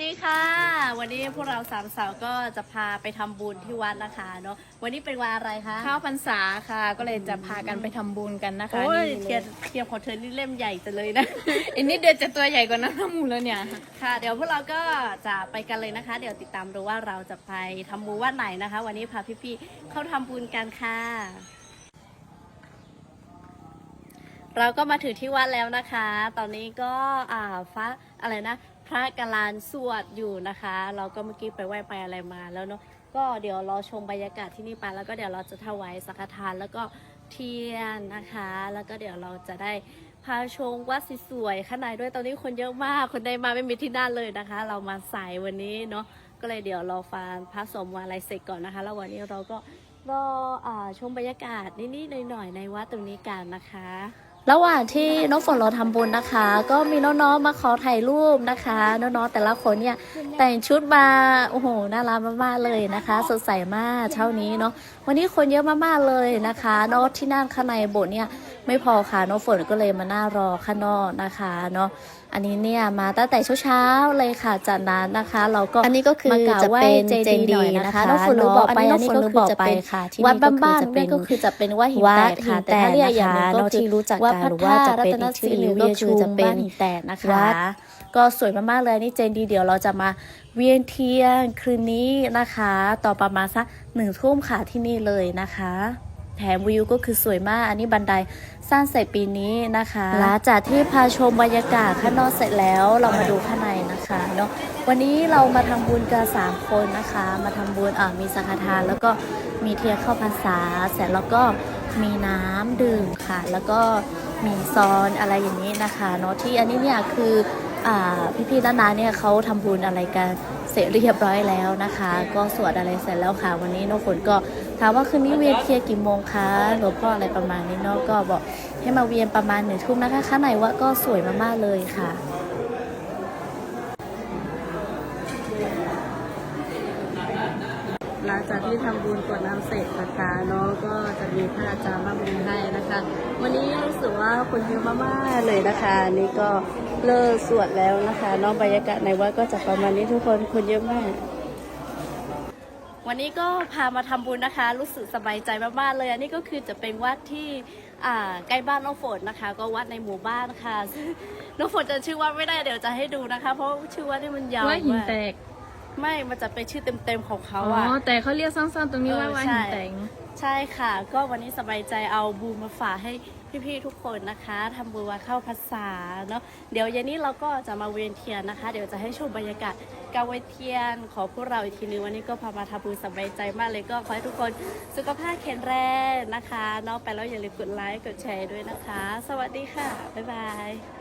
สวัสดีค่ะ วันนี้พวกเราสามสาวก็จะพาไปทำบุญที่วัดนะคะเนาะวันนี้เป็นวันอะไรคะข้าวพรรษาค่ะก็เลยจะพากันไปทำบุญกันนะคะโอ้ยนี่เทียนเทียนของเธอนี่เล่มใหญ่จังเลยนะอันนี้เดือนจะตัวใหญ่กว่าน้ำมูลแล้วเนี่ยค่ะ เดี๋ยวพวกเราก็จะไปกันเลยนะคะ เดี๋ยวติดตามดูว่าเราจะไปทำบุญวัดไหนนะคะ วันนี้พาพี่ๆเข้าทำบุญกันค่ะ เราก็มาถึงที่วัดแล้วนะคะ ตอนนี้ก็อ่าฟ้าอะไรนะ พระกาลานสวดอยู่นะคะ เราก็เมื่อกี้ไปไหว้ไปอะไรมาแล้วเนาะก็เดี๋ยวรอชมบรรยากาศที่นี่ไปแล้วก็เดี๋ยวเราจะถวายสังฆทานแล้วก็เทียนนะคะ แล้วก็เดี๋ยวเราจะได้พาชมวัดสวยๆข้างในด้วยตอนนี้คนเยอะมากคนใดมาไม่มีที่นั่นเลยนะคะ เรามาสายวันนี้เนาะก็เลยเดี๋ยวรอฟังพระสมวาลัยเสร็จก่อนนะคะ แล้ววันนี้เราก็รออชมบรรยากาศนิดๆหน่อยๆในวัดตรงนี้กันนะคะ ระหว่างที่น้องฝนเราทำบุญนะคะ ก็มีน้องๆมาขอถ่ายรูปนะคะ น้องๆแต่ละคนเนี่ยแต่งชุดมาโอ้โหน่ารักมากๆเลยนะคะ สดใสมากเช้านี้เนาะวันนี้คนเยอะมากๆเลยนะคะเนอะที่นั่งข้างในโบสถ์เนี่ย ไม่พอค่ะน้องฝนก็เลยมานั่งรอข้างนอกนะคะเนาะอันนี้เนี่ยมาตั้งแต่เช้าๆเลยค่ะจากนั้นนะคะ เราก็อันนี้ก็คือมากราบจะไหว้เป็นเจเจดีดีย์หน่อยย์นะนะคะคะน้องฝนลืมบอกไปอัอันนี้ก็คือจะเป็นค่ะที่วัดนี่ก็บ้านคือจะๆเป็นั่นนก็คือจะเป็นว่าหินวัแตดกค่ะหินแต่ถ้าเรียกอย่างหนึงก็เนาะคือที่รู้จักวัดกันพระหรือว่าธาจะตุรัเป็นตนอีกชื่ศิอหลนึ่งป์ก็ก็คืคืออจะจะเป็เป็นนหินแตกนะคะวัดก็สวยมากๆเลยนี่เจนดีเดี๋ยวเราจะมาเวียนเทียนคืนนี้นะคะ ต่อประมาณสักหนึ่งทุ่มค่ะที่นี่เลยนะคะ แถมวิวก็คือสวยมาก อันนี้บันไดสร้างเสร็จปีนี้นะคะหลังจากที่พาชมบรรยากาศข้างนอกเสร็จแล้วเรามาดูข้างในนะคะเนาะวันนี้เรามาทำบุญกันสามคนนะคะ มาทำบุญอ่ามีสังฆทานแล้วก็มีเทียนเข้าพรรษาเสร็จแล้วก็มีน้ำดื่มค่ะ แล้วก็มีซอนอะไรอย่างนี้นะคะเนาะที่อันนี้เนี่ยคือ พี่ๆด้านหน้าเนี่ยเขาทำบุญอะไรกันเสร็จเรียบร้อยแล้วนะคะ ก็สวดอะไรเสร็จแล้วค่ะวันนี้น้องฝนก็ถามว่าคืนนี้เวียนเทียนกี่โมงคะหลวงพ่ออะไรประมาณนี้เนาะก็บอกให้มาเวียนประมาณหนึ่งทุ่มนะคะข้างในวัดก็สวยมากๆเลยค่ะ หลังจากที่ทำบุญกรวดน้ำเสร็จนะคะเนาะก็จะมีพระอาจารย์มาบุญให้นะคะ วันนี้รู้สึกว่าคนเยอะมากๆเลยนะคะ นี่ก็เลิกสวดแล้วนะคะเนอกบรรยากาศในวัดก็จะประมาณนี้ทุกคนคนเยอะมาก วันนี้ก็พามาทำบุญนะคะ รู้สึกสบายใจมากๆเลยอันนี้ก็คือจะเป็นวัดที่อ่าใกล้บ้านน้องฝนนะคะ ก็วัดในหมู่บ้านค่ะซึ่งน้องฝนจะชื่อว่าไม่ได้เดี๋ยวจะให้ดูนะคะ เพราะชื่อว่าที่มันยาวว่าหินมากแตก ไม่มันจะเป็นชื่อเต็มๆของเขาอ๋ออะแต่เขาเรียกสั้นๆ ตรงนี้ว่าเออว่าใช่หินแตกใช่ค่ะ ก็วันนี้สบายใจเอาบูมมาฝากให้พี่ๆทุกคนนะคะทำบุญวันเข้าพรรษาเนาะเดี๋ยวเย็นนี้เราก็จะมาเวียนเทียนนะคะ เดี๋ยวจะให้ชมบรรยากาศการเวียนเทียนของพวกเราอีกทีนึงวันนี้ก็พามาทำบุญสบายใจมากเลยก็ขอให้ทุกคนสุขภาพแข็งแรงนะคะเนาะไปแล้วอย่าลืมกดไลค์กดแชร์ด้วยนะคะ สวัสดีค่ะบ๊ายบาย